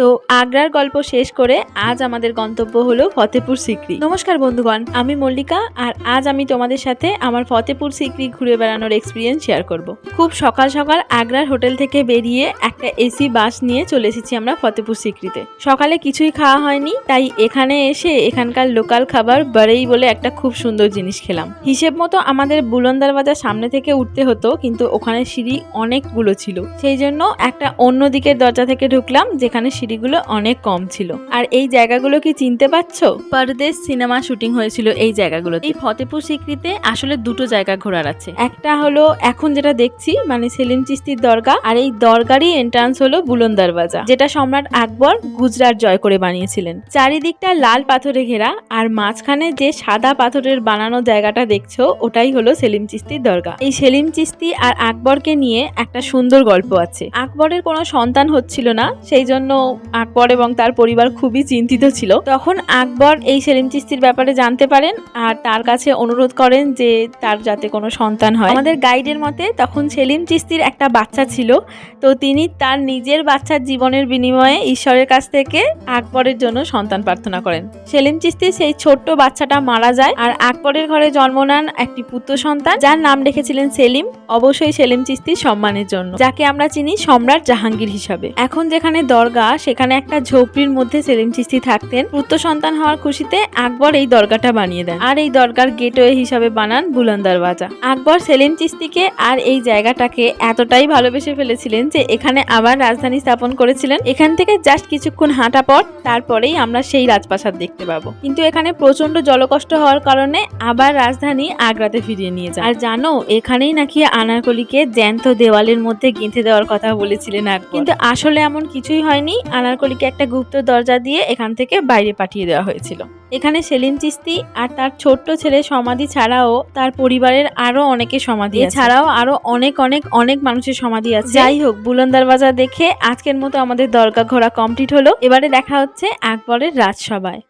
তো আগ্রার গল্প শেষ করে আজ আমাদের গন্তব্য হলো ফতেপুর সিক্রি। নমস্কার বন্ধুগণ, আমি মল্লিকা আর আজ আমি তোমাদের সাথে আমার ফতেপুর সিক্রি ঘুরে বেড়ানোর এক্সপিরিয়েন্স শেয়ার করব। খুব সকাল সকাল আগ্রার হোটেল থেকে বেরিয়ে একটা এসি বাস নিয়ে চলে এসেছি আমরা ফতেপুর সিক্রিতে। সকালে কিছুই খাওয়া হয়নি, তাই এখানে এসে এখানকার লোকাল খাবার বারেই বলে একটা খুব সুন্দর জিনিস খেলাম। হিসেব মতো আমাদের বুলন্দার বাজার সামনে থেকে উঠতে হতো, কিন্তু ওখানে সিঁড়ি অনেকগুলো ছিল। সেই জন্য একটা অন্য দিকের দরজা থেকে ঢুকলাম, যেখানে সিঁড়িগুলো অনেক কম ছিল। আর এই জায়গাগুলো কি চিনতে পারছ? পরদেশ সিনেমা শুটিং হয়েছিল এই জায়গাগুলো এই ফতেপুর সিক্রিতে আসলে দুটো জায়গা ঘোরার আছে। একটা হলো এখন যেটা দেখছি মানে সেলিম চিস্তির দরগা আর এই দরগারই এন্ট্রান্স হলো বুলন্দার বাজার যেটা সম্রাট আকবর গুজরাট জয় করে বানিয়েছিলেন। চারিদিকটা লাল পাথরে ঘেরা আর মাঝখানে যে সাদা পাথরের বানানো জায়গাটা দেখছ ওটাই হলো সেলিম চিস্তির দরগা। এই সেলিম চিস্তি আর আকবরকে নিয়ে একটা সুন্দর গল্প আছে। আকবরের কোনো সন্তান হচ্ছিল না সেই জন্য আকবর এবং তার পরিবার খুবই চিন্তিত ছিল। তখন আকবর এই সেলিম চিস্তির ব্যাপারে জানতে পারেন আর তার কাছে অনুরোধ করেন যে তার যাতে কোনো সন্তান হয়। আমাদের গাইডের মতে তখন সেলিম চিস্তির একটা বাচ্চা ছিল। তো তিনি তার নিজের বাচ্চার জীবনের বিনিময়ে ঈশ্বরের কাছ থেকে আকবরের জন্য সন্তান প্রার্থনা করেন। সেলিম চিস্তি সেই ছোট্ট বাচ্চাটা মারা যায় আর আকবরের ঘরে জন্ম নেন একটি পুত্র সন্তান। যার নাম রেখেছিলেন সেলিম। অবশ্যই সেলিম চিস্তির সম্মানের জন্য, যাকে আমরা চিনি সম্রাট জাহাঙ্গীর হিসাবে। এখন যেখানে দরগা সেখানে একটা ঝোপড়ির মধ্যে সেলিম চিস্তি থাকতেন। পুত্র সন্তান হওয়ার খুশিতে আকবর এই দরগাটা বানিয়ে দেন। আর এই দরগার গেটওয়ে হিসাবে বানান বুলন্দার বাজা। আকবর সেলিম চিস্তিকে আর এই জায়গাটাকে এতটাই ভালোবেসে ফেলেছিলেন যে এখানে আবার রাজধানী স্থাপন করেছিলেন। এখান থেকে জাস্ট কিছুক্ষণ হাঁটা পর তারপরেই আমরা সেই রাজপ্রাসাদ দেখতে পাবো। কিন্তু এখানে প্রচণ্ড জলকষ্ট হওয়ার কারণে আবার রাজধানী আগ্রাতে ফিরিয়ে নিয়ে যায়। আর জানো, এখানেই নাকি আনারকলিকে জ্যান্ত দেওয়ালের মধ্যে গেঁথে দেওয়ার কথা বলেছিলেন আকবর। কিন্তু আসলে এমন কিছুই হয়নি আনারকলিকে একটা গুপ্ত দরজা দিয়ে এখান থেকে বাইরে পাঠিয়ে দেওয়া হয়েছিল। এখানে সেলিম চিস্তি আর তার ছোট্ট ছেলে সমাধি ছাড়াও তার পরিবারের আরও অনেকে সমাধি ছাড়াও আরও অনেক অনেক অনেক মানুষের সমাধি আছে। যাই হোক বুলন্দার বাজার দেখে আজকের মতো আমাদের দরগা ঘোরা কমপ্লিট হলো। এবারে দেখা হচ্ছে আকবরের রাজসভায়।